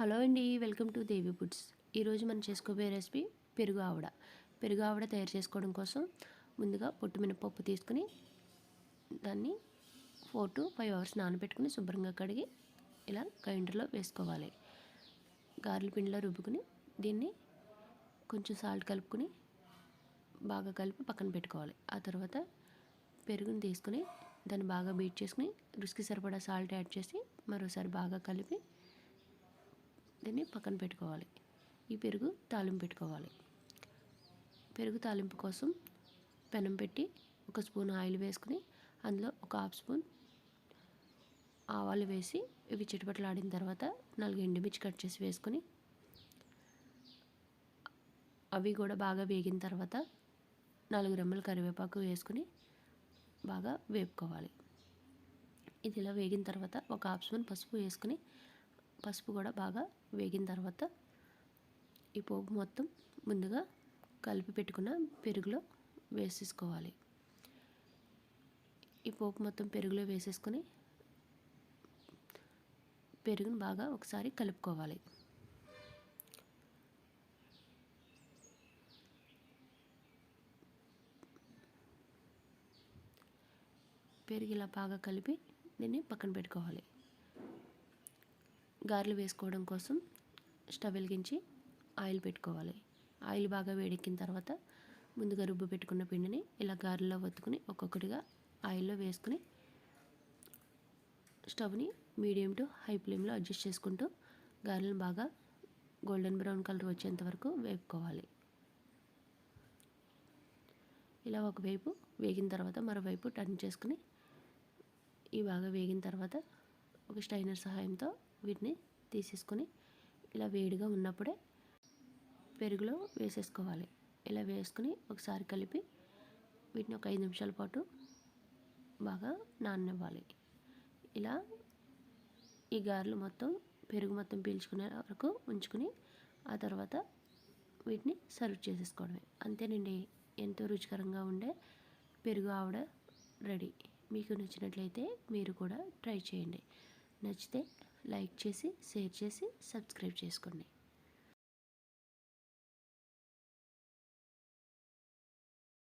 Hello అండి welcome to Devi foods. ఈరోజు మనం చేసుకోబోయే రెసిపీ పెరుగు ఆవడ. పెరుగు ఆవడ తయారు చేసుకోవడం కోసం ముందుగా పొట్టు మినపప్పు తీసుకుని దాన్ని ఫోర్ టు ఫైవ్ అవర్స్ నానబెట్టుకుని శుభ్రంగా కడిగి ఇలా గ్రైండర్లో వేసుకోవాలి. గారెల పిండిలో రుబ్బుకుని దీన్ని కొంచెం సాల్ట్ కలుపుకొని బాగా కలిపి పక్కన పెట్టుకోవాలి. ఆ తర్వాత పెరుగుని తీసుకుని దాన్ని బాగా బీట్ చేసుకుని రుచికి సరిపడా సాల్ట్ యాడ్ చేసి మరోసారి బాగా కలిపి దీన్ని పక్కన పెట్టుకోవాలి. ఈ పెరుగు తాలింపు పెట్టుకోవాలి. పెరుగు తాలింపు కోసం పెనం పెట్టి ఒక స్పూన్ ఆయిల్ వేసుకుని అందులో ఒక హాఫ్ స్పూన్ ఆవాలు వేసి ఇవి చిటపటలాడిన తర్వాత నాలుగు ఎండుమిర్చి కట్ చేసి వేసుకొని అవి కూడా బాగా వేగిన తర్వాత నాలుగు రెమ్మల కరివేపాకు వేసుకుని బాగా వేపుకోవాలి. ఇది ఇలా వేగిన తర్వాత ఒక హాఫ్ స్పూన్ పసుపు వేసుకుని పసుపు కూడా బాగా వేగిన తర్వాత ఈ పోపు మొత్తం ముందుగా కలిపి పెట్టుకున్న పెరుగులో వేసేసుకోవాలి. ఈ పోపు మొత్తం పెరుగులో వేసేసుకొని పెరుగును బాగా ఒకసారి కలుపుకోవాలి. పెరుగు ఇలా బాగా కలిపి దీన్ని పక్కన పెట్టుకోవాలి. గారెలు వేసుకోవడం కోసం స్టవ్ వెలిగించి ఆయిల్ పెట్టుకోవాలి. ఆయిల్ బాగా వేడెక్కిన తర్వాత ముందుగా రుబ్బు పెట్టుకున్న పిండిని ఇలా గారెలో వత్తుకుని ఒక్కొక్కటిగా ఆయిల్లో వేసుకుని స్టవ్ని మీడియం టు హై ఫ్లేమ్లో అడ్జస్ట్ చేసుకుంటూ గారెలను బాగా గోల్డెన్ బ్రౌన్ కలర్ వచ్చేంత వరకు వేపుకోవాలి. ఇలా ఒకవైపు వేగిన తర్వాత మరోవైపు టర్న్ చేసుకుని ఇవి బాగా వేగిన తర్వాత ఒక స్టైనర్ సహాయంతో వీటిని తీసేసుకొని ఇలా వేడిగా ఉన్నప్పుడే పెరుగులో వేసేసుకోవాలి. ఇలా వేసుకుని ఒకసారి కలిపి వీటిని ఒక ఐదు నిమిషాల పాటు బాగా నాననివ్వాలి. ఇలా ఈ గారెలు మొత్తం పెరుగు మొత్తం పీల్చుకునే వరకు ఉంచుకుని ఆ తర్వాత వీటిని సర్వ్ చేసేసుకోవడమే. అంతేనండి ఎంతో రుచికరంగా ఉండే పెరుగు ఆవిడ రెడీ. మీకు నచ్చినట్లయితే మీరు కూడా ట్రై చేయండి. నచ్చితే లైక్ చేసి షేర్ చేసి సబ్స్క్రైబ్ చేసుకోండి.